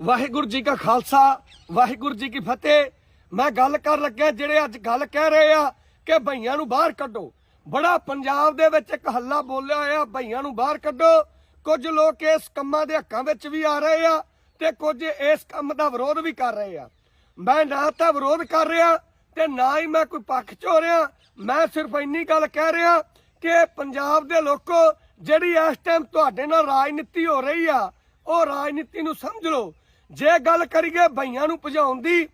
ਵਾਹਿਗੁਰੂ ਜੀ ਕਾ ਖਾਲਸਾ, ਵਾਹਿਗੁਰੂ ਜੀ ਕੀ ਫਤਿਹ। ਮੈਂ ਗੱਲ ਕਰ ਲੱਗਿਆ ਜਿਹੜੇ ਅੱਜ ਗੱਲ ਕਹਿ ਰਹੇ ਆ ਕਿ ਭਈਆਂ ਨੂੰ ਬਾਹਰ ਕੱਢੋ। ਬੜਾ ਪੰਜਾਬ ਦੇ ਵਿੱਚ ਇੱਕ ਹੱਲਾ ਬੋਲਿਆ ਹੋਇਆ ਭਈਆਂ ਨੂੰ ਬਾਹਰ ਕੱਢੋ। ਕੁਝ ਲੋਕ ਇਸ ਕੰਮਾਂ ਦੇ ਹੱਕਾਂ ਵਿੱਚ ਵੀ ਆ ਰਹੇ ਆ ਤੇ ਕੁਝ ਇਸ ਕੰਮ ਦਾ ਵਿਰੋਧ ਵੀ ਕਰ ਰਹੇ ਆ। ਮੈਂ ਨਾ ਤਾਂ ਵਿਰੋਧ ਕਰ ਰਿਹਾ ਤੇ ਨਾ ਹੀ ਮੈਂ ਕੋਈ ਪੱਖ ਚ ਹੋ ਰਿਹਾ ਮੈਂ ਸਿਰਫ ਇੰਨੀ ਗੱਲ ਕਹਿ ਰਿਹਾ ਕਿ ਪੰਜਾਬ ਦੇ ਲੋਕੋ, ਜਿਹੜੀ ਇਸ ਟਾਈਮ ਤੁਹਾਡੇ ਨਾਲ ਰਾਜਨੀਤੀ ਹੋ ਰਹੀ ਆ, ਉਹ ਰਾਜਨੀਤੀ ਨੂੰ ਸਮਝ ਲਓ। ਜੇ ਗੱਲ ਕਰੀਏ ਭਈਆਂ ਨੂੰ ਭਜਾਉਣ ਦੀ,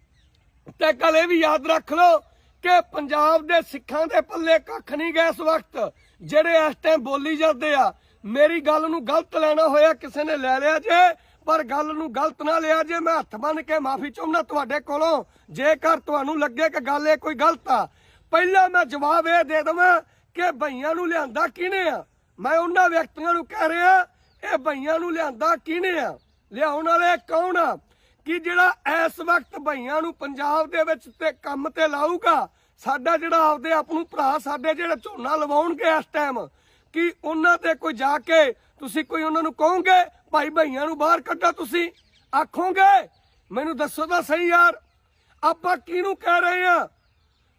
ਤੇ ਗੱਲ ਇਹ ਵੀ ਯਾਦ ਰੱਖ ਲਓ ਕਿ ਪੰਜਾਬ ਦੇ ਸਿੱਖਾਂ ਦੇ ਪੱਲੇ ਕੱਖ ਨਹੀਂ ਗਏ ਇਸ ਵਕਤ, ਜਿਹੜੇ ਇਸ ਟਾਈਮ ਬੋਲੀ ਜਾਂਦੇ ਆ। ਮੇਰੀ ਗੱਲ ਨੂੰ ਗਲਤ ਲੈਣਾ ਹੋਇਆ ਕਿਸੇ ਨੇ ਲੈ ਲਿਆ ਜੇ, ਪਰ ਗੱਲ ਨੂੰ ਗਲਤ ਨਾ ਲਿਆ ਜੇ, ਮੈਂ ਹੱਥ ਬੰਨ ਕੇ ਮਾਫੀ ਚਾਹੁੰਦਾ ਤੁਹਾਡੇ ਕੋਲੋਂ। ਜੇਕਰ ਤੁਹਾਨੂੰ ਲੱਗੇ ਕਿ ਗੱਲ ਇਹ ਕੋਈ ਗਲਤ ਆ, ਪਹਿਲਾਂ ਮੈਂ ਜਵਾਬ ਇਹ ਦੇ ਦਵਾਂ ਕਿ ਭਈਆਂ ਨੂੰ ਲਿਆਂਦਾ ਕਿਹਨੇ ਆ? ਮੈਂ ਉਹਨਾਂ ਵਿਅਕਤੀਆਂ ਨੂੰ ਕਹਿ ਰਿਹਾ, ਇਹ ਭਈਆਂ ਨੂੰ ਲਿਆਂਦਾ ਕਿਹਨੇ ਆ? ਲਿਆਉਣ ਵਾਲੇ ਕੌਣ ਆ? ਕਿ ਜਿਹੜਾ ਇਸ ਵਕਤ ਭਈਆਂ ਨੂੰ ਪੰਜਾਬ ਦੇ ਵਿੱਚ ਤੇ ਕੰਮ ਤੇ ਲਾਊਗਾ, ਸਾਡਾ ਜਿਹੜਾ ਆਪਦੇ ਆਪ ਨੂੰ ਭਰਾ, ਸਾਡੇ ਜਿਹੜੇ ਝੋਨਾ ਲਵਾਉਣਗੇ ਇਸ ਟਾਈਮ ਕਿ ਉਹਨਾਂ ਤੇ ਕੋਈ ਜਾ ਕੇ ਤੁਸੀਂ ਕੋਈ ਉਹਨਾਂ ਨੂੰ ਕਹੋਗੇ, ਭਾਈ ਭਈਆਂ ਨੂੰ ਬਾਹਰ ਕੱਢੋ ਤੁਸੀਂ? ਆਖੋਗੇ? ਮੈਨੂੰ ਦੱਸੋ ਤਾਂ ਸਹੀ ਯਾਰ। ਆਪਾਂ ਕਿਹਨੂੰ ਕਹਿ ਰਹੇ ਆ?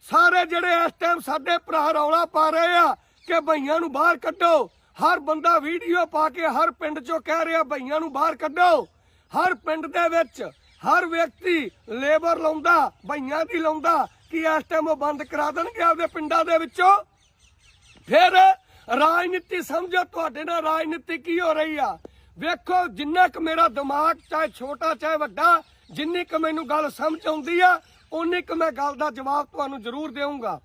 ਸਾਰੇ ਜਿਹੜੇ ਇਸ ਟਾਈਮ ਸਾਡੇ ਭਰਾ ਰੌਲਾ ਪਾ ਰਹੇ ਆ ਕਿ ਭਈਆਂ ਨੂੰ ਬਾਹਰ ਕੱਢੋ। ਹਰ ਬੰਦਾ ਵੀਡੀਓ ਪਾ ਕੇ ਹਰ ਪਿੰਡ ਚੋਂ ਕਹਿ ਰਿਹਾ, ਭਈਆਂ ਨੂੰ ਬਾਹਰ ਕੱਢੋ। ਹਰ ਪਿੰਡ ਦੇ ਵਿੱਚ ਹਰ ਵਿਅਕਤੀ ਲੇਬਰ ਲਾਉਂਦਾ, ਭਈਆਂ ਦੀ ਲਾਉਂਦਾ, ਕਿ ਇਸ ਟਾਈਮ ਉਹ ਬੰਦ ਕਰਾ ਦੇਣਗੇ ਆਪਦੇ ਪਿੰਡਾਂ ਦੇ ਵਿੱਚੋਂ? ਫਿਰ ਰਾਜਨੀਤੀ ਸਮਝੋ, ਤੁਹਾਡੇ ਨਾਲ ਰਾਜਨੀਤੀ ਕੀ ਹੋ ਰਹੀ ਆ? ਵੇਖੋ, ਜਿੰਨਾ ਕੁ ਮੇਰਾ ਦਿਮਾਗ, ਚਾਹੇ ਛੋਟਾ, ਚਾਹੇ ਵੱਡਾ, ਜਿੰਨੀ ਕੁ ਮੈਨੂੰ ਗੱਲ ਸਮਝ ਆਉਂਦੀ ਆ ਉਨੀ ਕੁ ਮੈਂ ਗੱਲ ਦਾ ਜਵਾਬ ਤੁਹਾਨੂੰ ਜ਼ਰੂਰ ਦੇਵਾਂਗਾ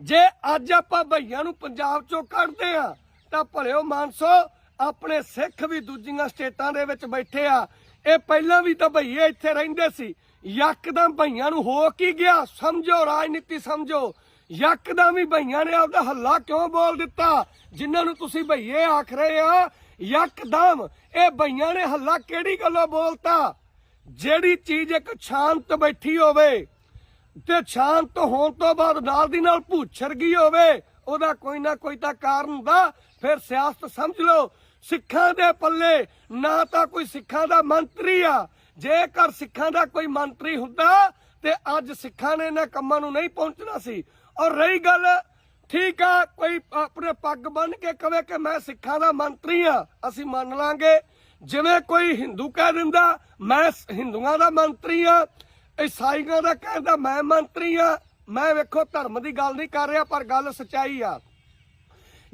ਜੇ ਅੱਜ ਆਪਾਂ ਭਈਆਂ ਨੂੰ ਪੰਜਾਬ ਚੋਂ ਕੱਢਦੇ ਆ ਤਾਂ ਭਲਿਓ ਮਾਨਸੋ, ਆਪਣੇ ਸਿੱਖ ਵੀ ਦੂਜੀਆਂ ਸਟੇਟਾਂ ਦੇ ਵਿੱਚ ਬੈਠੇ ਆ। ਇਹ ਪਹਿਲਾਂ ਵੀ ਤਾਂ ਭਈਏ ਇੱਥੇ ਰਹਿੰਦੇ ਸੀ। ਯਕਦਮ ਭਈਆਂ ਨੂੰ ਹੋ ਕੀ ਗਿਆ? ਸਮਝੋ, ਰਾਜਨੀਤੀ ਸਮਝੋ। ਯਕਦਮ ਹੀ ਭਈਆਂ ਨੇ ਆਪਦਾ ਹੱਲਾ ਕਿਉਂ ਬੋਲ ਦਿੱਤਾ? ਜਿਨ੍ਹਾਂ ਨੂੰ ਤੁਸੀਂ ਭਈਏ ਆਖ ਰਹੇ ਆ, ਯਕਦਮ, ਇਹ ਭਈਆਂ ਨੇ ਹੱਲਾ ਕਿਹੜੀ ਗੱਲੋਂ ਬੋਲਤਾ? ਜਿਹੜੀ ਚੀਜ਼ ਇੱਕ ਸ਼ਾਂਤ ਬੈਠੀ ਹੋਵੇ ਤੇ ਸ਼ਾਂਤ ਹੋਣ ਤੋਂ ਬਾਅਦ ਨਾਲ ਦੀ ਨਾਲ ਭੂਛਰ ਗਈ ਹੋਵੇ ਉਹਦਾ ਕੋਈ ਨਾ ਕੋਈ ਤਾਂ ਕਾਰਨ ਹੁੰਦਾ। ਫਿਰ ਸਿਆਸਤ ਸਮਝ ਲਓ, ਸਿੱਖਾਂ ਦੇ ਪੱਲੇ ਨਾ ਤਾਂ ਕੋਈ ਸਿੱਖਾਂ ਦਾ ਮੰਤਰੀ ਆ। ਜੇਕਰ ਸਿੱਖਾਂ ਦਾ ਕੋਈ ਮੰਤਰੀ ਹੁੰਦਾ ਤੇ ਅੱਜ ਸਿੱਖਾਂ ਨੇ ਇਹਨਾਂ ਕੰਮਾਂ ਨੂੰ ਨਹੀਂ ਪਹੁੰਚਣਾ ਸੀ। ਔਰ ਰਹੀ ਗੱਲ, ਠੀਕ ਆ, ਕੋਈ ਆਪਣੇ ਪੱਗ ਬੰਨ ਕੇ ਕਵੇ ਕਿ ਮੈਂ ਸਿੱਖਾਂ ਦਾ ਮੰਤਰੀ ਆ, ਅਸੀਂ ਮੰਨ ਲਾਂਗੇ। ਜਿਵੇਂ ਕੋਈ ਹਿੰਦੂ ਕਹਿ ਦਿੰਦਾ, ਮੈਂ ਹਿੰਦੂਆਂ ਦਾ ਮੰਤਰੀ ਆ, ਈਸਾਈਆਂ ਦਾ ਕਹਿੰਦਾ ਮੈਂ ਮੰਤਰੀ ਆ ਮੈਂ ਵੇਖੋ, ਧਰਮ ਦੀ ਗੱਲ ਨਹੀਂ ਕਰ ਰਿਹਾ, ਪਰ ਗੱਲ ਸਚਾਈ ਆ।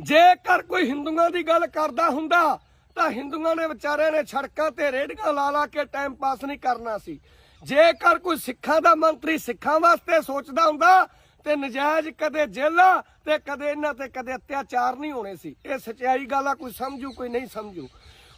ਜੇਕਰ ਕੋਈ ਹਿੰਦੂਆਂ ਦੀ ਗੱਲ ਕਰਦਾ ਹੁੰਦਾ, ਤਾਂ ਹਿੰਦੂਆਂ ਨੇ ਵਿਚਾਰਿਆਂ ਨੇ ਸੜਕਾਂ ਤੇ ਰੇੜੀਆਂ ਲਾ ਲਾ ਕੇ ਟਾਈਮ ਪਾਸ ਨਹੀਂ ਕਰਨਾ ਸੀ। ਜੇਕਰ ਕੋਈ ਸਿੱਖਾਂ ਦਾ ਮੰਤਰੀ ਸਿੱਖਾਂ ਵਾਸਤੇ ਸੋਚਦਾ ਹੁੰਦਾ, ਤੇ ਨਜਾਇਜ਼ ਕਦੇ ਜੇਲਾ ਤੇ ਕਦੇ ਇਹਨਾਂ ਤੇ ਕਦੇ ਅਤਿਆਚਾਰ ਨਹੀਂ ਹੋਣੇ ਸੀ। ਇਹ ਸਚਾਈ ਗੱਲ ਆ, ਕੋਈ ਸਮਝੂ, ਕੋਈ ਨਹੀਂ ਸਮਝੂ।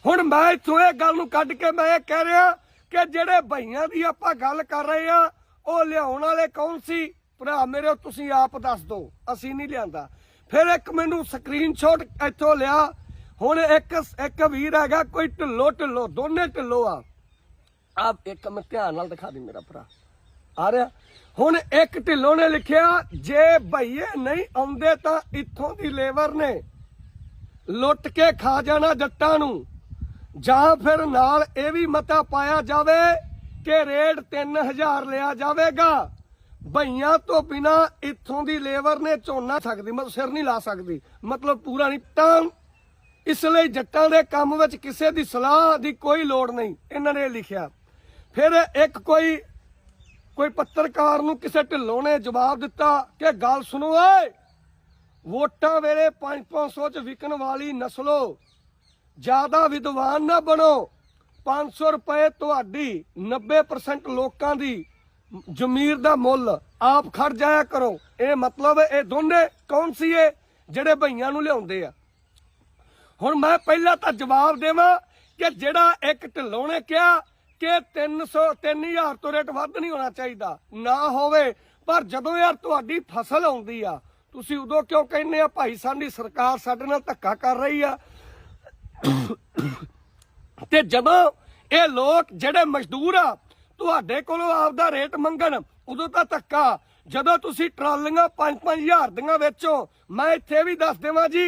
ਹੁਣ ਮੈਂ ਇਥੋਂ ਇਹ ਗੱਲ ਨੂੰ ਕੱਢ ਕੇ ਮੈਂ ਇਹ ਕਹਿ ਰਿਹਾ ਕਿ ਜਿਹੜੇ ਭਈਆਂ ਦੀ ਆਪਾਂ ਗੱਲ ਕਰ ਰਹੇ ਆ, ਉਹ ਲਿਆਉਣ ਵਾਲੇ ਕੌਣ ਸੀ? ਭਰਾ ਮੇਰੇ ਤੁਸੀਂ ਆਪ ਦੱਸ ਦਿਓ, ਅਸੀਂ ਨਹੀਂ ਲਿਆਂਦਾ। ਫਿਰ ਇੱਕ ਮੈਨੂੰ ਸਕਰੀਨਸ਼ਾਟ ਇੱਥੋਂ ਲਿਆ। ਹੁਣ ਇੱਕ ਇੱਕ ਵੀਰ ਹੈਗਾ, ਕੋਈ ਢਿੱਲੋ ਢਿੱਲੋ, ਦੋਨੇ ਢਿੱਲੋ ਆ। ਆਪ ਇੱਕ ਮੈਂ ਧਿਆਨ ਨਾਲ ਦਿਖਾ ਦੇ ਮੇਰਾ ਭਰਾ। ਆ ਰਿਹਾ। ਹੁਣ ਇੱਕ ਢਿੱਲੋਂ ਨੇ ਲਿਖਿਆ, ਜੇ ਭਈਏ ਨਹੀਂ ਆਉਂਦੇ ਤਾਂ ਇੱਥੋਂ ਦੀ ਲੇਬਰ ਨੇ ਲੁੱਟ ਕੇ ਖਾ ਜਾਣਾ ਜੱਟਾਂ ਨੂੰ। ਜਾਂ ਫਿਰ ਨਾਲ ਇਹ ਵੀ ਮਤਾ ਪਾਇਆ ਜਾਵੇ ਕਿ ਰੇਟ 3000 ਲਿਆ ਜਾਵੇਗਾ। ਬਈਆਂ ਤੋਂ ਬਿਨਾ ਇੱਥੋਂ ਦੀ ਲੇਬਰ ਨੇ ਝੋਨਾ ਸਕਦੀ, ਮਤਲਬ ਸਿਰ ਨਹੀਂ ਲਾ ਸਕਦੀ। ਮਤਲਬ ਪੂਰਾ ਨਹੀਂ, ਤਾਂ ਇਸ ਲਈ ਜੱਟਾਂ ਦੇ ਕੰਮ ਵਿੱਚ ਕਿਸੇ ਦੀ ਸਲਾਹ ਦੀ ਕੋਈ ਲੋੜ ਨਹੀਂ, ਇਹਨਾਂ ਨੇ ਲਿਖਿਆ। ਫਿਰ ਇੱਕ ਕੋਈ ਕੋਈ ਪੱਤਰਕਾਰ ਨੂੰ ਕਿਸੇ ਢਿੱਲੋਂ ਨੇ ਜਵਾਬ ਦਿੱਤਾ ਕਿ ਗੱਲ ਸੁਣੋ, ਓਏ! ਵੋਟਾਂ ਵੇਲੇ 5-500 ਚ ਵਿਕਣ ਵਾਲੀ ਨਸਲੋ ਜ਼ਿਆਦਾ ਵਿਦਵਾਨ ਨਾ ਬਣੋ। 500 ਰੁਪਏ ਤੁਹਾਡੀ 90% ਲੋਕਾਂ ਦੀ ਜ਼ਮੀਰ ਦਾ ਮੁੱਲ ਆਪ ਖੜ ਜਾਇਆ ਕਰੋ। ਇਹ ਮਤਲਬ ਇਹ ਦੋਨੇ ਕੌਣ ਸੀ ਇਹ? ਜਿਹੜੇ ਭਈਆਂ ਨੂੰ ਲਿਆਉਂਦੇ ਆ। ਹੁਣ ਮੈਂ ਪਹਿਲਾਂ ਤਾਂ ਜਵਾਬ ਦੇਵਾਂ ਕਿ ਜਿਹੜਾ ਇੱਕ ਢਿੱਲੋਂ ਨੇ ਕਿਹਾ ਕਿ 300 3000 ਤੋਂ ਰੇਟ ਵੱਧ ਨਹੀਂ ਹੋਣਾ ਚਾਹੀਦਾ। ਨਾ ਹੋਵੇ, ਪਰ ਜਦੋਂ ਯਾਰ ਤੁਹਾਡੀ ਫਸਲ ਆਉਂਦੀ ਆ, ਤੁਸੀਂ ਉਦੋਂ ਕਿਉਂ ਕਹਿੰਦੇ ਆ, ਭਾਈ ਸਾਡੀ ਸਰਕਾਰ ਸਾਡੇ ਨਾਲ ਧੱਕਾ ਕਰ ਰਹੀ ਆ? ਤੇ ਜਦੋਂ ਇਹ ਲੋਕ ਜਿਹੜੇ ਮਜ਼ਦੂਰ ਆ ਤੁਹਾਡੇ ਕੋਲੋਂ ਆਪਦਾ ਰੇਟ ਮੰਗਣ। ਉਦੋਂ ਤਾਂ ਧੱਕਾ। ਜਦੋਂ ਤੁਸੀਂ ਟਰਾਲੀਆਂ 5-5000 ਦੀਆਂ ਵੇਚੋ, ਮੈਂ ਇੱਥੇ ਵੀ ਦੱਸ ਦੇਵਾਂ ਜੀ,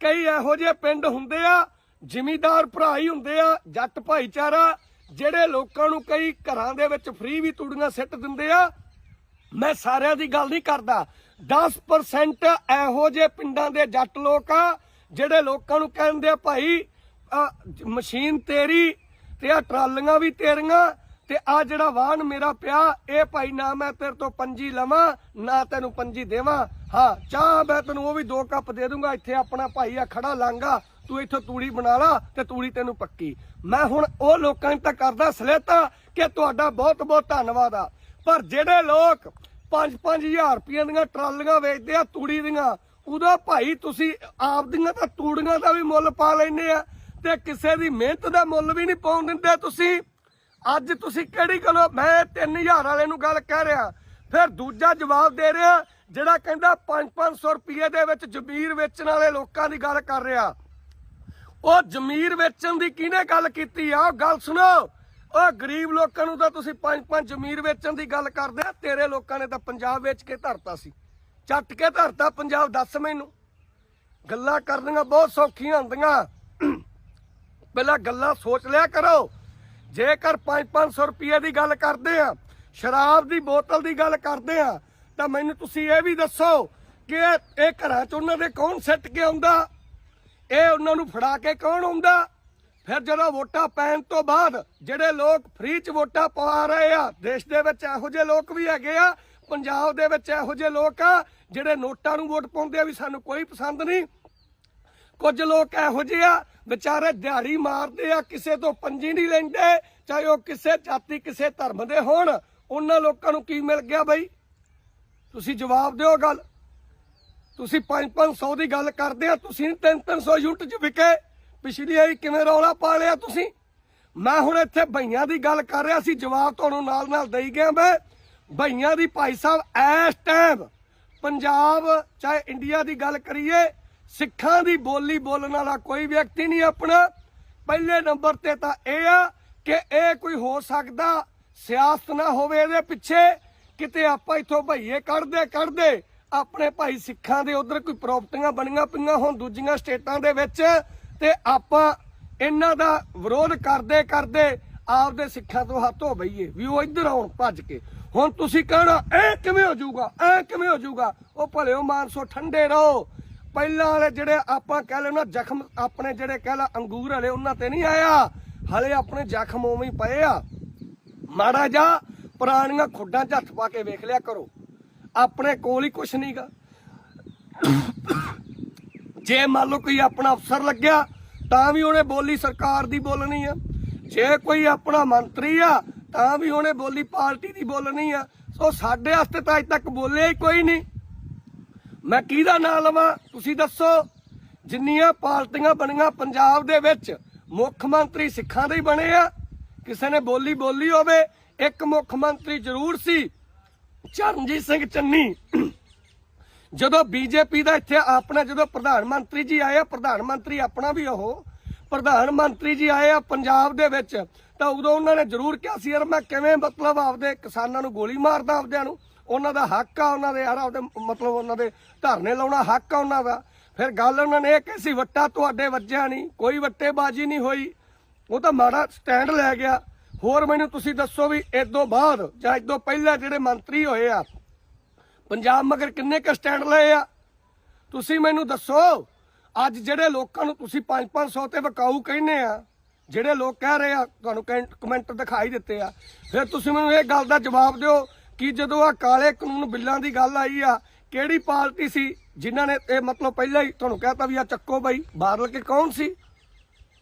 ਕਈ ਇਹੋ ਜਿਹੇ ਪਿੰਡ ਹੁੰਦੇ ਆ, ਜ਼ਿਮੀਦਾਰ ਭਰਾ ਹੀ ਹੁੰਦੇ ਆ, ਜੱਟ ਭਾਈਚਾਰਾ, ਜਿਹੜੇ ਲੋਕਾਂ ਨੂੰ ਕਈ ਘਰਾਂ ਦੇ ਵਿੱਚ ਫ੍ਰੀ ਵੀ ਤੂੜੀਆਂ ਸਿੱਟ ਦਿੰਦੇ ਆ। ਮੈਂ ਸਾਰਿਆਂ ਦੀ ਗੱਲ ਨਹੀਂ ਕਰਦਾ। 10% ਇਹੋ ਜਿਹੇ ਪਿੰਡਾਂ ਦੇ ਜੱਟ ਲੋਕ ਆ, ਜਿਹੜੇ ਲੋਕਾਂ ਨੂੰ ਕਹਿੰਦੇ ਆ, ਭਾਈ ਮਸ਼ੀਨ ਤੇਰੀ ਤੇ ਆ ਟਰਾਲੀਆਂ ਵੀ ਤੇਰੀਆਂ ਤੇ ਆ ਜਿਹੜਾ ਵਾਹਨ ਮੇਰਾ ਪਿਆ, ਇਹ ਭਾਈ ਨਾ ਮੈਂ ਤੇਰੇ ਤੋਂ ਪੰਜੀ ਲਵਾਂ, ਨਾ ਤੈਨੂੰ ਪੰਜੀ ਦੇਵਾਂ। ਹਾਂ, ਚਾਹ ਮੈਂ ਤੈਨੂੰ ਉਹ ਵੀ ਦੋ ਕੱਪ ਦੇ ਦੂੰਗਾ, ਇੱਥੇ ਆਪਣਾ ਭਾਈ ਆ ਖੜਾ ਲਾਂਗਾ ਤੂੰ ਇੱਥੋਂ ਤੂੜੀ ਬਣਾ ਲਾ ਤੇ ਤੂੜੀ ਤੈਨੂੰ ਪੱਕੀ। ਮੈਂ ਹੁਣ ਉਹ ਲੋਕਾਂ ਨੂੰ ਤਾਂ ਕਰਦਾ ਸਲੇਤਾ ਕਿ ਤੁਹਾਡਾ ਬਹੁਤ ਬਹੁਤ ਧੰਨਵਾਦ ਆ। ਪਰ ਜਿਹੜੇ ਲੋਕ 5-5000 ਰੁਪਏ ਦੀਆਂ ਟਰਾਲੀਆਂ ਵੇਚਦੇ ਆ, ਤੂੜੀ ਦੀਆਂ ਉਦੋਂ ਭਾਈ ਤੁਸੀਂ ਆਪ ਦੀਆਂ ਤਾਂ ਤੂੜੀਆਂ ਦਾ ਵੀ ਮੁੱਲ ਪਾ ਲੈਂਦੇ ਆ ਤੇ ਕਿਸੇ ਦੀ ਮਿਹਨਤ ਦਾ ਮੁੱਲ ਵੀ ਨਹੀਂ ਪਾਉਣ ਦਿੰਦੇ ਤੁਸੀਂ। ਅੱਜ ਤੁਸੀਂ ਕਿਹੜੀ ਗੱਲੋਂ ਮੈਂ 3000 ਵਾਲੇ ਨੂੰ ਗੱਲ ਕਹਿ ਰਿਹਾ। ਫਿਰ ਦੂਜਾ ਜਵਾਬ ਦੇ ਰਿਹਾ, ਜਿਹੜਾ ਕਹਿੰਦਾ 5-500 ਰੁਪਏ ਦੇ ਵਿੱਚ ਜ਼ਮੀਰ ਵੇਚਣ ਵਾਲੇ ਲੋਕਾਂ ਦੀ ਗੱਲ ਕਰ ਰਿਹਾ। ਉਹ ਜ਼ਮੀਰ ਵੇਚਣ ਦੀ ਕਿਹਨੇ ਗੱਲ ਕੀਤੀ ਆ? ਉਹ ਗੱਲ ਸੁਣੋ। ਉਹ ਗਰੀਬ ਲੋਕਾਂ ਨੂੰ ਤਾਂ ਤੁਸੀਂ ਪੰਜ ਪੰਜ ਜ਼ਮੀਰ ਵੇਚਣ ਦੀ ਗੱਲ ਕਰਦੇ ਆ। ਤੇਰੇ ਲੋਕਾਂ ਨੇ ਤਾਂ ਪੰਜਾਬ ਵੇਚ ਕੇ ਧਰਤਾ ਸੀ। ਚੱਟ ਕੇ ਧਰਤਾ ਪੰਜਾਬ, ਦੱਸ ਮੈਨੂੰ। ਗੱਲਾਂ ਕਰਨੀਆਂ ਬਹੁਤ ਸੌਖੀਆਂ ਹੁੰਦੀਆਂ। ਪਹਿਲਾਂ ਗੱਲਾਂ ਸੋਚ ਲਿਆ ਕਰੋ। ਜੇਕਰ 5-500 ਰੁਪਏ ਦੀ ਗੱਲ ਕਰਦੇ ਆ, ਸ਼ਰਾਬ ਦੀ ਬੋਤਲ ਦੀ ਗੱਲ ਕਰਦੇ ਆ, ਤਾਂ ਮੈਨੂੰ ਤੁਸੀਂ ਇਹ ਵੀ ਦੱਸੋ ਕਿ ਇਹ ਘਰਾਂ 'ਚ ਉਹਨਾਂ ਦੇ ਕੌਣ ਸਿੱਟ ਕੇ ਆਉਂਦਾ? ਇਹ ਉਹਨਾਂ ਨੂੰ ਫੜਾ ਕੇ ਕੌਣ ਆਉਂਦਾ? ਫਿਰ ਜਦੋਂ ਵੋਟਾਂ ਪੈਣ ਤੋਂ ਬਾਅਦ ਜਿਹੜੇ ਲੋਕ ਫ੍ਰੀ ਚ ਵੋਟਾਂ ਪਵਾ ਰਹੇ ਆ, ਦੇਸ਼ ਦੇ ਵਿੱਚ ਇਹੋ ਜਿਹੇ ਲੋਕ ਵੀ ਹੈਗੇ ਆ, ਪੰਜਾਬ ਦੇ ਵਿੱਚ ਇਹੋ ਜਿਹੇ ਲੋਕ ਆ, ਜਿਹੜੇ ਨੋਟਾਂ ਨੂੰ ਵੋਟ ਪਾਉਂਦੇ ਆ ਵੀ ਸਾਨੂੰ ਕੋਈ ਪਸੰਦ ਨਹੀਂ। ਕੁਝ ਲੋਕ ਇਹੋ ਜਿਹੇ ਆ, ਵਿਚਾਰੇ ਦਿਹਾੜੀ ਮਾਰਦੇ ਆ, ਕਿਸੇ ਤੋਂ ਪੰਜੀ ਨਹੀਂ ਲੈਂਦੇ, ਚਾਹੇ ਉਹ ਕਿਸੇ ਜਾਤੀ, ਕਿਸੇ ਧਰਮ ਦੇ ਹੋਣ। ਉਹਨਾਂ ਲੋਕਾਂ ਨੂੰ ਕੀ ਮਿਲ ਗਿਆ ਬਈ? ਤੁਸੀਂ ਜਵਾਬ ਦਿਓ ਗੱਲ। ਤੁਸੀਂ 5-500 ਦੀ ਗੱਲ ਕਰਦੇ ਆ, ਤੁਸੀਂ 3-300 ਯੂਨਿਟ ਚ ਵਿਕੇ। ਪਿਛਲੀ ਵਾਰੀ ਕਿਵੇਂ ਰੌਲਾ ਪਾ ਲਿਆ ਤੁਸੀਂ? ਮੈਂ ਹੁਣ ਇੱਥੇ ਭਈਆਂ ਦੀ ਗੱਲ ਕਰ ਰਿਹਾ ਸੀ, ਜਵਾਬ ਤੁਹਾਨੂੰ ਨਾਲ ਨਾਲ ਦੇਈ ਗਿਆ ਮੈਂ। ਭਈਆਂ ਦੀ ਭਾਈ ਸਾਹਿਬ, ਇਸ ਟਾਈਮ ਪੰਜਾਬ, ਚਾਹੇ ਇੰਡੀਆ ਦੀ ਗੱਲ ਕਰੀਏ ਸਿੱਖਾਂ ਦੀ ਬੋਲੀ ਬੋਲਣ ਵਾਲਾ ਕੋਈ ਵਿਅਕਤੀ ਨਹੀਂ ਆਪਣਾ। ਪਹਿਲੇ ਨੰਬਰ ਤੇ ਤਾਂ ਇਹ ਆ ਕਿ ਇਹ ਕੋਈ ਹੋ ਸਕਦਾ ਸਿਆਸਤ ਨਾ ਹੋਵੇ ਇਹਦੇ ਪਿੱਛੇ। ਕਿਤੇ ਆਪਾਂ ਇਥੋਂ ਭਈਏ ਕੱਢਦੇ ਕੱਢਦੇ ਆਪਣੇ ਭਾਈ ਸਿੱਖਾਂ ਦੇ ਉਧਰ ਕੋਈ ਪ੍ਰਾਪਰਟੀਆਂ ਬਣੀਆਂ ਪਈਆਂ ਹੋਣ ਦੂਜੀਆਂ ਸਟੇਟਾਂ ਦੇ ਵਿੱਚ ਤੇ ਆਪਾਂ ਇਹਨਾਂ ਦਾ ਵਿਰੋਧ ਕਰਦੇ ਕਰਦੇ ਆਪਦੇ ਸਿੱਖਾਂ ਤੋਂ ਹੱਥ ਹੋ ਬਈਏ, ਵੀ ਉਹ ਇੱਧਰ ਆਉਣ ਭੱਜ ਕੇ। ਹੁਣ ਤੁਸੀਂ ਕਹਿਣਾ ਇਹ ਕਿਵੇਂ ਹੋ ਜਾਊਗਾ ਇਹ ਕਿਵੇਂ ਹੋ ਜਾਊਗਾ? ਉਹ ਭਲਿਓ ਮਾਨਸੋ ਠੰਡੇ ਰਹੋ। ਪਹਿਲਾਂ ਵਾਲੇ ਜਿਹੜੇ ਆਪਾਂ ਕਹਿ ਲਓ ਨਾ ਜ਼ਖਮ, ਆਪਣੇ ਜਿਹੜੇ ਕਹਿ ਲਾ ਅੰਗੂਰ ਵਾਲੇ, ਉਹਨਾਂ ਤੇ ਨਹੀਂ ਆਇਆ। ਹਲੇ ਆਪਣੇ ਜ਼ਖਮ ਉਵੇਂ ਹੀ ਪਏ ਆ। ਮਾੜਾ ਜਾ ਪੁਰਾਣੀਆਂ ਖੁੱਡਾਂ 'ਚ ਹੱਥ ਪਾ ਕੇ ਵੇਖ ਲਿਆ ਕਰੋ। ਆਪਣੇ ਕੋਲ ਹੀ ਕੁਛ ਨਹੀਂਗਾ ਜੇ ਮੰਨ ਲਓ ਕੋਈ ਆਪਣਾ ਅਫਸਰ ਲੱਗਿਆ, ਤਾਂ ਵੀ ਉਹਨੇ ਬੋਲੀ ਸਰਕਾਰ ਦੀ ਬੋਲਣੀ ਆ। ਜੇ ਕੋਈ ਆਪਣਾ ਮੰਤਰੀ ਆ, ਤਾਂ ਵੀ ਉਹਨੇ ਬੋਲੀ ਪਾਰਟੀ ਦੀ ਬੋਲਣੀ ਆ। ਸੋ ਸਾਡੇ ਵਾਸਤੇ ਤਾਂ ਅਜੇ ਤੱਕ ਬੋਲਿਆ ਹੀ ਕੋਈ ਨਹੀਂ। ਮੈਂ ਕਿਹਦਾ ਨਾਂ ਲਵਾਂ? ਤੁਸੀਂ ਦੱਸੋ। ਜਿੰਨੀਆਂ ਪਾਰਟੀਆਂ ਬਣੀਆਂ ਪੰਜਾਬ ਦੇ ਵਿੱਚ, ਮੁੱਖ ਮੰਤਰੀ ਸਿੱਖਾਂ ਦੇ ਹੀ ਬਣੇ ਆ। ਕਿਸੇ ਨੇ ਬੋਲੀ ਬੋਲੀ ਹੋਵੇ, ਇੱਕ ਮੁੱਖ ਮੰਤਰੀ ਜ਼ਰੂਰ ਸੀ, ਚਰਨਜੀਤ ਸਿੰਘ ਚੰਨੀ। ਜਦੋਂ ਬੀਜੇਪੀ ਦਾ ਇੱਥੇ ਆਪਣਾ, ਜਦੋਂ ਪ੍ਰਧਾਨ ਮੰਤਰੀ ਜੀ ਆਏ ਆ, ਪ੍ਰਧਾਨ ਮੰਤਰੀ ਆਪਣਾ ਵੀ ਉਹ। ਪ੍ਰਧਾਨ ਮੰਤਰੀ ਜੀ ਆਏ ਆ ਪੰਜਾਬ ਦੇ ਵਿੱਚ, ਤਾਂ ਉਦੋਂ ਉਹਨਾਂ ਨੇ ਜ਼ਰੂਰ ਕਿਹਾ ਸੀ, ਯਾਰ ਮੈਂ ਕਿਵੇਂ ਮਤਲਬ ਆਪਦੇ ਕਿਸਾਨਾਂ ਨੂੰ ਗੋਲੀ ਮਾਰਦਾ ਆਪਦਿਆਂ ਨੂੰ? ਉਹਨਾਂ ਦਾ ਹੱਕ ਆ ਉਹਨਾਂ ਦੇ ਯਾਰ ਆਪਦੇ ਮਤਲਬ ਉਹਨਾਂ ਦੇ ਧਰਨੇ ਲਾਉਣਾ ਹੱਕ ਆ ਉਹਨਾਂ ਦਾ। ਫਿਰ ਗੱਲ ਉਹਨਾਂ ਨੇ ਇਹ ਕਹੀ ਸੀ ਵੱਟਾ ਤੁਹਾਡੇ ਵੱਜਿਆ ਨਹੀਂ, ਕੋਈ ਵੱਟੇਬਾਜ਼ੀ ਨਹੀਂ ਹੋਈ। ਉਹ ਤਾਂ ਮਾੜਾ ਸਟੈਂਡ ਲੈ ਗਿਆ। ਹੋਰ ਮੈਨੂੰ ਤੁਸੀਂ ਦੱਸੋ ਵੀ ਇਦੋਂ ਬਾਅਦ ਜਾਂ ਇਦੋਂ ਪਹਿਲਾਂ ਜਿਹੜੇ ਮੰਤਰੀ ਹੋਏ ਆ, ਪੰਜਾਬ ਮਗਰ ਕਿੰਨੇ ਕ ਸਟੈਂਡ ਲਏ ਆ? ਤੁਸੀਂ ਮੈਨੂੰ ਦੱਸੋ, ਅੱਜ ਜਿਹੜੇ ਲੋਕਾਂ ਨੂੰ ਤੁਸੀਂ 5-500 ਤੇ ਵਿਕਾਊ ਕਹਿੰਦੇ ਆ, ਜਿਹੜੇ ਲੋਕ ਕਹਿ ਰਹੇ ਆ, ਤੁਹਾਨੂੰ ਕੈਂ- ਕਮੈਂਟ ਦਿਖਾਈ ਦਿੱਤੇ ਆ, ਫਿਰ ਤੁਸੀਂ ਮੈਨੂੰ ਇਹ ਗੱਲ ਦਾ ਜਵਾਬ ਦਿਓ ਕਿ ਜਦੋਂ ਆ ਕਾਲੇ ਕਾਨੂੰਨ ਬਿੱਲਾਂ ਦੀ ਗੱਲ ਆਈ ਆ, ਕਿਹੜੀ ਪਾਰਟੀ ਸੀ ਜਿਨ੍ਹਾਂ ਨੇ ਇਹ ਮਤਲਬ ਪਹਿਲਾਂ ਹੀ ਤੁਹਾਨੂੰ ਕਹਿਤਾ ਵੀ ਆ ਚੱਕੋ ਬਾਈ, ਬਾਦਲ ਕੇ ਕੌਣ ਸੀ?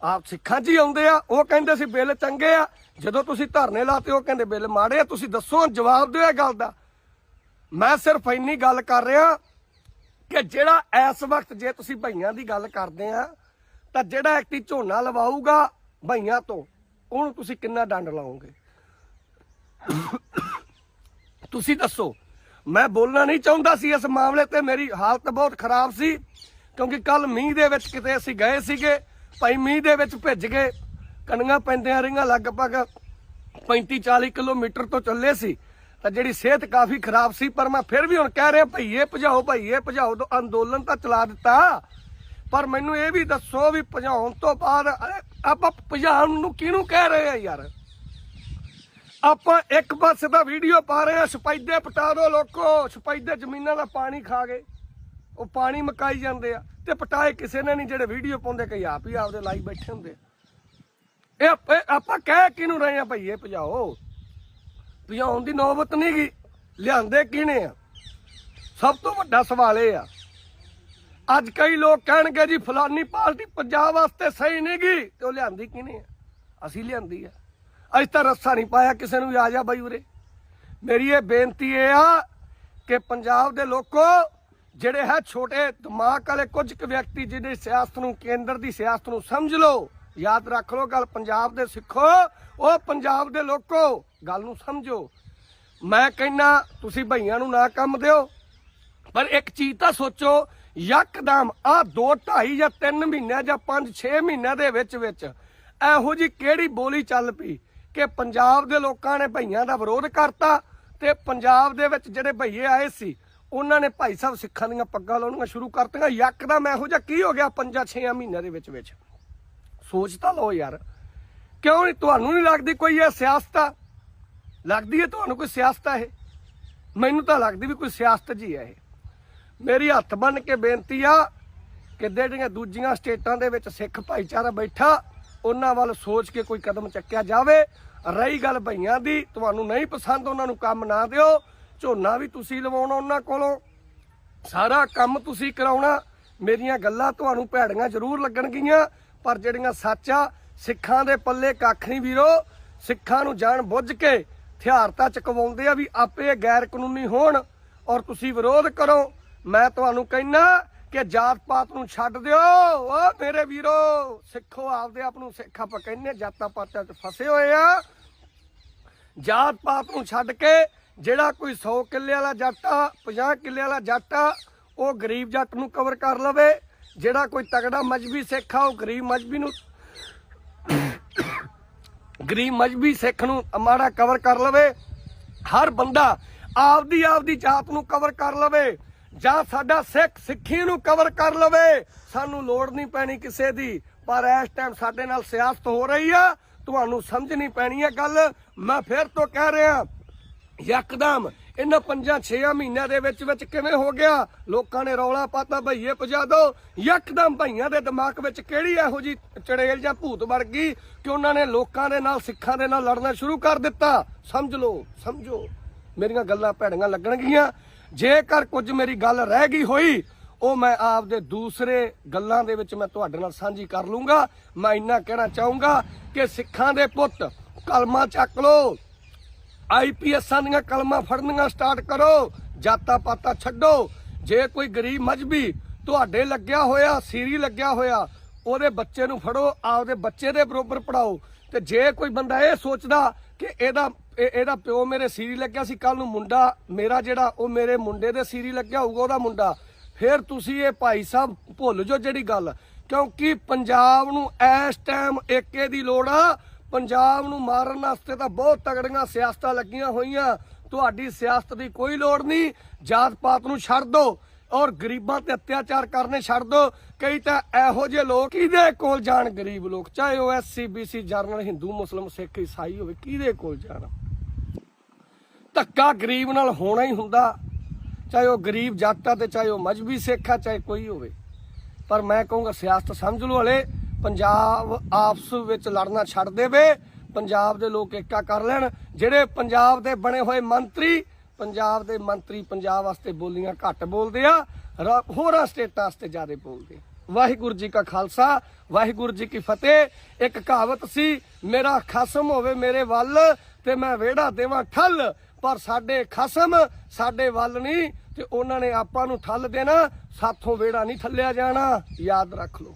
ਆਪ ਸਿੱਖਾਂ 'ਚ ਹੀ ਆਉਂਦੇ ਆ, ਉਹ ਕਹਿੰਦੇ ਸੀ ਬਿੱਲ ਚੰਗੇ ਆ, ਜਦੋਂ ਤੁਸੀਂ ਧਰਨੇ ਲਾਤੇ ਉਹ ਕਹਿੰਦੇ ਬਿੱਲ ਮਾੜੇ ਆ, ਤੁਸੀਂ ਦੱਸੋ, ਜਵਾਬ ਦਿਓ ਇਹ ਗੱਲ ਦਾ। ਮੈਂ ਸਿਰਫ ਇੰਨੀ ਗੱਲ ਕਰ ਰਿਹਾ ਕਿ ਜਿਹੜਾ ਇਸ ਵਕਤ ਜੇ ਤੁਸੀਂ ਭਈਆਂ ਦੀ ਗੱਲ ਕਰਦੇ ਆ, ਤਾਂ ਜਿਹੜਾ ਐਕਟੀ ਝੋਨਾ ਲਵਾਊਗਾ ਭਈਆਂ ਤੋਂ, ਉਹਨੂੰ ਤੁਸੀਂ ਕਿੰਨਾ ਡੰਡ ਲਾਓਗੇ? ਤੁਸੀਂ ਦੱਸੋ। ਮੈਂ ਬੋਲਣਾ ਨਹੀਂ ਚਾਹੁੰਦਾ ਸੀ ਇਸ ਮਾਮਲੇ ਤੇ। ਮੇਰੀ ਹਾਲਤ ਬਹੁਤ ਖਰਾਬ ਸੀ, ਕਿਉਂਕਿ ਕੱਲ ਮੀਂਹ ਦੇ ਵਿੱਚ ਕਿਤੇ ਅਸੀਂ ਗਏ ਸੀਗੇ, ਭਾਈ ਮੀਂਹ ਦੇ ਵਿੱਚ ਭਿੱਜ ਗਏ। ਕਣੀਆਂ ਪੈਂਦੀਆਂ ਰਹੀਆਂ ਲਗਭਗ 35 40 ਕਿਲੋਮੀਟਰ ਤੋਂ ਚੱਲੇ ਸੀ। ਤਾਂ ਜਿਹੜੀ ਸਿਹਤ ਕਾਫੀ ਖਰਾਬ ਸੀ, ਪਰ ਮੈਂ ਫਿਰ ਵੀ ਹੁਣ ਕਹਿ ਰਿਹਾ, ਭਈਏ ਭਜਾਓ ਭਈਏ ਭਜਾਓ, ਤੋਂ ਅੰਦੋਲਨ ਤਾਂ ਚਲਾ ਦਿੱਤਾ। ਪਰ ਮੈਨੂੰ ਇਹ ਵੀ ਦੱਸੋ ਵੀ ਭਜਾਉਣ ਤੋਂ ਬਾਅਦ, ਆਪਾਂ ਭਜਾਉਣ ਨੂੰ ਕਿਹਨੂੰ ਕਹਿ ਰਹੇ ਆ ਯਾਰ? ਆਪਾਂ ਇੱਕ ਪਾਸੇ ਦਾ ਵੀਡੀਓ ਪਾ ਰਹੇ ਆ ਸਪੈਦੇ ਪਟਾ ਦੋ ਲੋਕੋ ਸਪੈਦੇ ਜ਼ਮੀਨਾਂ ਦਾ ਪਾਣੀ ਖਾ ਗਏ ਉਹ ਪਾਣੀ ਮਕਾਈ ਜਾਂਦੇ ਆ, ਤੇ ਪਟਾਏ ਕਿਸੇ ਨੇ ਨਹੀਂ ਜਿਹੜੇ ਵੀਡੀਓ ਪਾਉਂਦੇ, ਕਈ ਆਪ ਹੀ ਆਪਦੇ ਲਾਈਵ ਬੈਠੇ ਹੁੰਦੇ ਆ। ਇਹ ਆਪਾਂ ਕਹਿ ਕਿਹਨੂੰ ਰਹੇ ਆ ਇਹ ਭਜਾਓ? ਭਜਾਉਣ ਦੀ ਨੌਬਤ ਨਹੀਂ ਗਈ ਲਿਆਂਦੇ ਕਿਹਨੇ ਆ? ਸਭ ਤੋਂ ਵੱਡਾ ਸਵਾਲ ਇਹ ਆ। ਅੱਜ ਕਈ ਲੋਕ ਕਹਿਣਗੇ ਜੀ, ਫਲਾਨੀ ਪਾਰਟੀ ਪੰਜਾਬ ਵਾਸਤੇ ਸਹੀ ਨਹੀਂ ਗਈ ਤੇ ਉਹ ਲਿਆਂਦੀ ਕਿਹਨੇ ਆ? ਅਸੀਂ ਲਿਆਂਦੀ ਆ। ਅੱਜ ਤਾਂ ਰੱਸਾ ਨਹੀਂ ਪਾਇਆ ਕਿਸੇ ਨੂੰ ਵੀ ਆ ਜਾ ਬਾਈ ਉਰੇ। ਮੇਰੀ ਇਹ ਬੇਨਤੀ ਇਹ ਆ ਕਿ ਪੰਜਾਬ ਦੇ ਲੋਕੋ ਜਿਹੜੇ ਹੈ ਛੋਟੇ ਦਿਮਾਗ ਵਾਲੇ ਕੁਝ ਕੁ ਵਿਅਕਤੀ ਜਿਹੜੇ ਸਿਆਸਤ ਨੂੰ, ਕੇਂਦਰ ਦੀ ਸਿਆਸਤ ਨੂੰ ਸਮਝ ਲਓ, ਯਾਦ ਰੱਖ ਲਓ ਗੱਲ ਪੰਜਾਬ ਦੇ ਸਿੱਖੋ, ਉਹ ਪੰਜਾਬ ਦੇ ਲੋਕੋ, ਗੱਲ ਨੂੰ ਸਮਝੋ। ਮੈਂ ਕਹਿੰਨਾ ਤੁਸੀਂ ਭਈਆਂ ਨੂੰ ਨਾ ਕੰਮ ਦਿਓ, ਪਰ ਇੱਕ ਚੀਜ਼ ਤਾਂ ਸੋਚੋ, ਯਕਦਮ ਆ 2 2.5 ਜਾਂ 3 ਮਹੀਨਿਆਂ ਜਾਂ 5 6 ਮਹੀਨਿਆਂ ਦੇ ਵਿੱਚ ਵਿੱਚ ਇਹੋ ਜੀ ਕਿਹੜੀ ਬੋਲੀ ਚੱਲ ਪਈ? ਕਿ ਪੰਜਾਬ ਦੇ ਲੋਕਾਂ ਨੇ ਭਈਆਂ ਦਾ ਵਿਰੋਧ ਕਰਤਾ ਤੇ ਪੰਜਾਬ ਦੇ ਵਿੱਚ ਜਿਹੜੇ ਭਈਏ ਆਏ ਸੀ, ਉਹਨਾਂ ਨੇ ਭਾਈ ਸਾਹਿਬ ਸਿੱਖਾਂ ਦੀਆਂ ਪੱਗਾਂ ਲਾਉਣੀਆਂ ਸ਼ੁਰੂ ਕਰਤੀਆਂ। ਯਕਦਮ ਇਹੋ ਜਿਹਾ ਕੀ ਹੋ ਗਿਆ 5 6 ਮਹੀਨਿਆਂ ਦੇ ਵਿੱਚ ਵਿੱਚ? ਸੋਚ ਤਾਂ ਲਓ ਯਾਰ। ਕਿਉਂ ਨਹੀਂ? ਤੁਹਾਨੂੰ ਨਹੀਂ ਲੱਗਦੀ ਕੋਈ ਇਹ ਸਿਆਸਤ ਆ? ਲੱਗਦੀ ਹੈ ਤੁਹਾਨੂੰ ਕੋਈ ਸਿਆਸਤ ਆ ਇਹ? ਮੈਨੂੰ ਤਾਂ ਲੱਗਦੀ ਵੀ ਕੋਈ ਸਿਆਸਤ ਜੀ ਹੈ ਇਹ। ਮੇਰੀ ਹੱਥ ਬੰਨ ਕੇ ਬੇਨਤੀ ਆ ਕਿ ਜਿਹੜੀਆਂ ਦੂਜੀਆਂ ਸਟੇਟਾਂ ਦੇ ਵਿੱਚ ਸਿੱਖ ਭਾਈਚਾਰਾ ਬੈਠਾ ਉਹਨਾਂ ਵੱਲ ਸੋਚ ਕੇ ਕੋਈ ਕਦਮ ਚੱਕਿਆ ਜਾਵੇ, ਰਹੀ ਗੱਲ ਭਈਆਂ ਦੀ, ਤੁਹਾਨੂੰ ਨਹੀਂ ਪਸੰਦ ਉਹਨਾਂ ਨੂੰ ਕੰਮ ਨਾ ਦਿਓ, ਝੋਨਾ ਵੀ ਤੁਸੀਂ ਲਵਾਉਣਾ ਉਹਨਾਂ ਕੋਲੋਂ। ਸਾਰਾ ਕੰਮ ਤੁਸੀਂ ਕਰਾਉਣਾ, ਮੇਰੀਆਂ ਗੱਲਾਂ ਤੁਹਾਨੂੰ ਭੈੜੀਆਂ ਜ਼ਰੂਰ ਲੱਗਣਗੀਆਂ, ਪਰ ਜਿਹੜੀਆਂ ਸੱਚ ਆ ਸਿੱਖਾਂ ਦੇ ਪੱਲੇ ਕੱਖ ਨਹੀਂ ਵੀਰੋ, ਸਿੱਖਾਂ ਨੂੰ ਜਾਣ ਬੁੱਝ ਕੇ ਹਥਿਆਰਤਾ ਚਕਵਾਉਂਦੇ ਆ ਵੀ ਆਪੇ ਗੈਰ ਕਾਨੂੰਨੀ ਹੋਣ, ਔਰ ਤੁਸੀਂ ਵਿਰੋਧ ਕਰੋ। ਮੈਂ ਤੁਹਾਨੂੰ ਕਹਿਣਾ ਕਿ ਜਾਤ ਪਾਤ ਨੂੰ ਛੱਡ ਦਿਓ। ਓ ਮੇਰੇ ਵੀਰੋ, ਸਿੱਖੋ ਆਪਦੇ ਆਪ ਨੂੰ ਸਿੱਖ। ਆਪਾਂ ਕਹਿੰਦੇ ਜਾਤਾਂ ਪਾਤਾਂ 'ਚ ਫਸੇ ਹੋਏ ਆ। ਜਾਤ ਪਾਤ ਨੂੰ ਛੱਡ ਕੇ ਜਿਹੜਾ ਕੋਈ 100 ਕਿੱਲੇ ਵਾਲਾ ਜੱਟ ਆ 50 ਕਿੱਲੇ ਵਾਲਾ ਜੱਟ ਆ, ਉਹ ਗਰੀਬ ਜੱਟ ਨੂੰ ਕਵਰ ਕਰ ਲਵੇ। ਜਿਹੜਾ ਕੋਈ ਤਗੜਾ ਮਜਬੀ ਸਿੱਖ ਆ, ਉਹ ਗਰੀਬ ਮਜਬੀ ਨੂੰ ਗਰੀਬ ਮਜਬੀ ਸਿੱਖ ਨੂੰ ਮਾੜਾ ਕਵਰ ਕਰ ਲਵੇ। ਹਰ ਬੰਦਾ ਆਪਦੀ ਆਪਦੀ ਜਾਤ ਨੂੰ ਕਵਰ ਕਰ ਲਵੇ। ਜਾਂ ਸਾਡਾ ਸਿੱਖ ਸਿੱਖੀ ਨੂੰ ਕਵਰ ਕਰ ਲਵੇ, ਸਾਨੂੰ ਲੋੜ ਨਹੀਂ ਪੈਣੀ ਕਿਸੇ ਦੀ। ਪਰ ਇਸ ਟਾਈਮ ਸਾਡੇ ਨਾਲ ਸਿਆਸਤ ਹੋ ਰਹੀ ਆ, ਤੁਹਾਨੂੰ ਸਮਝਣੀ ਪੈਣੀ ਹੈ ਗੱਲ। ਮੈਂ ਫਿਰ ਤੋਂ ਕਹਿ ਰਿਹਾ, ਯਕਦਮ ਇਹਨਾਂ ਪੰਜਾਂ 6 ਮਹੀਨਿਆਂ ਦੇ ਵਿੱਚ ਵਿੱਚ ਕਿਵੇਂ ਹੋ ਗਿਆ? ਲੋਕਾਂ ਨੇ ਰੌਲਾ ਪਾਤਾ, ਭਈਏ ਪਜਾ ਦੋ। ਯਕਦਮ ਭਈਆਂ ਦੇ ਦਿਮਾਗ ਵਿੱਚ ਕਿਹੜੀ ਇਹੋ ਜੀ ਚੜੇਲ ਜਾਂ ਭੂਤ ਵੜ ਗਈ ਕਿ ਉਹਨਾਂ ਨੇ ਲੋਕਾਂ ਦੇ ਨਾਲ, ਸਿੱਖਾਂ ਦੇ ਨਾਲ ਲੜਨਾ ਸ਼ੁਰੂ ਕਰ ਦਿੱਤਾ? ਸਮਝ ਲਓ, ਸਮਝੋ। ਮੇਰੀਆਂ ਗੱਲਾਂ ਭੈੜੀਆਂ ਲੱਗਣਗੀਆਂ। ਜੇਕਰ ਕੁਝ ਮੇਰੀ ਗੱਲ ਰਹਿ ਗਈ ਹੋਈ, ਉਹ ਮੈਂ ਆਪਦੇ ਦੂਸਰੇ ਗੱਲਾਂ ਦੇ ਵਿੱਚ ਮੈਂ ਤੁਹਾਡੇ ਨਾਲ ਸਾਂਝੀ ਕਰ ਲੂੰਗਾ। ਮੈਂ ਇੰਨਾ ਕਹਿਣਾ ਚਾਹੂੰਗਾ ਕਿ ਸਿੱਖਾਂ ਦੇ ਪੁੱਤ, ਕਲਮਾ ਚੱਕ ਲਓ। ਆਈਪੀਐਸਾਂ ਦੀਆਂ ਕਲਮਾਂ ਫੜਨੀਆਂ ਸਟਾਰਟ ਕਰੋ। ਜਾਤਾਂ ਪਾਤਾਂ ਛੱਡੋ। ਜੇ ਕੋਈ ਗਰੀਬ ਮਜਬੀ ਤੁਹਾਡੇ ਲੱਗਿਆ ਹੋਇਆ, ਸੀਰੀ ਲੱਗਿਆ ਹੋਇਆ, ਉਹਦੇ ਬੱਚੇ ਨੂੰ ਫੜੋ, ਆਪਦੇ ਬੱਚੇ ਦੇ ਬਰੋਬਰ ਪੜਾਓ। ਤੇ ਜੇ ਕੋਈ ਬੰਦਾ ਇਹ ਸੋਚਦਾ ਕਿ ਇਹਦਾ, ਇਹ- ਇਹਦਾ ਪਿਓ ਮੇਰੇ ਸੀਰੀ ਲੱਗਿਆ ਸੀ ਕੱਲ ਨੂੰ ਮੁੰਡਾ ਮੇਰਾ ਜਿਹੜਾ, ਉਹ ਮੇਰੇ ਮੁੰਡੇ ਦੇ ਸੀਰੀ ਲੱਗਿਆ ਹੋਊਗਾ, ਉਹਦਾ ਮੁੰਡਾ। ਫਿਰ ਤੁਸੀਂ ਇਹ ਭਾਈ ਸਾਹਿਬ ਭੁੱਲ ਜਾਓ ਜਿਹੜੀ ਗੱਲ, ਕਿਉਂਕਿ ਪੰਜਾਬ ਨੂੰ ਇਸ ਟਾਈਮ ਏਕੇ ਦੀ ਲੋੜ ਆ। ਪੰਜਾਬ ਨੂੰ ਮਾਰਨ ਵਾਸਤੇ ਤਾਂ ਬਹੁਤ ਤਗੜੀਆਂ ਸਿਆਸਤਾਂ ਲੱਗੀਆਂ ਹੋਈਆਂ। ਤੁਹਾਡੀ ਸਿਆਸਤ ਦੀ ਕੋਈ ਲੋੜ ਨਹੀਂ ਜਾਤ ਪਾਤ ਨੂੰ ਛੱਡ ਦਿਓ। ਔਰ ਗਰੀਬਾਂ ਤੇ ਅਤਿਆਚਾਰ ਕਰਨੇ ਛੱਡ ਦਿਓ ਕਈ ਤਾਂ ਇਹੋ ਜਿਹੇ ਲੋਕ ਕਿਹਦੇ ਕੋਲ ਜਾਣ? ਗਰੀਬ ਲੋਕ, ਚਾਹੇ ਉਹ ਐਸਸੀ ਬੀਸੀ ਜਰਨਲ, ਹਿੰਦੂ, ਮੁਸਲਮ, ਸਿੱਖ, ਈਸਾਈ ਹੋਵੇ, ਕਿਹਦੇ ਕੋਲ ਜਾਣ? ਧੱਕਾ ਗਰੀਬ ਨਾਲ ਹੋਣਾ ਹੀ ਹੁੰਦਾ। ਚਾਹੇ ਉਹ ਗਰੀਬ ਜੱਟ ਆ ਤੇ ਚਾਹੇ ਉਹ ਮਜਬੀ ਸਿੱਖ ਆ, ਚਾਹੇ ਕੋਈ ਹੋਵੇ। ਪਰ ਮੈਂ ਕਹੂੰਗਾ, ਸਿਆਸਤ ਸਮਝ ਲਓ ਹਲੇ। ਪੰਜਾਬ ਆਪਸ ਵਿੱਚ ਲੜਨਾ ਛੱਡ ਦੇਵੇ। ਪੰਜਾਬ ਦੇ ਲੋਕ ਏਕਾ ਕਰ ਲੈਣ। ਜਿਹੜੇ ਪੰਜਾਬ ਦੇ ਬਣੇ ਹੋਏ ਮੰਤਰੀ ਪੰਜਾਬ ਦੇ ਮੰਤਰੀ ਪੰਜਾਬ ਵਾਸਤੇ ਬੋਲੀਆਂ ਘੱਟ ਬੋਲਦੇ ਆ, ਰ- ਹੋਰਾਂ ਸਟੇਟਾਂ ਵਾਸਤੇ ਜ਼ਿਆਦਾ ਬੋਲਦੇ। ਵਾਹਿਗੁਰੂ ਜੀ ਕਾ ਖਾਲਸਾ, ਵਾਹਿਗੁਰੂ ਜੀ ਕੀ ਫਤਿਹ। ਇੱਕ ਕਹਾਵਤ ਸੀ, ਮੇਰਾ ਖਸਮ ਹੋਵੇ ਮੇਰੇ ਵੱਲ ਤੇ ਮੈਂ ਵਿਹੜਾ ਦੇਵਾਂ ਠੱਲ। ਪਰ ਸਾਡੇ ਖਸਮ ਸਾਡੇ ਵੱਲ ਨਹੀਂ ਤੇ ਉਹਨਾਂ ਨੇ ਆਪਾਂ ਨੂੰ ਠੱਲ ਦੇਣਾ, ਸਾਥੋਂ ਵਿਹੜਾ ਨਹੀਂ ਠੱਲਿਆ ਜਾਣਾ। ਯਾਦ ਰੱਖ ਲਓ।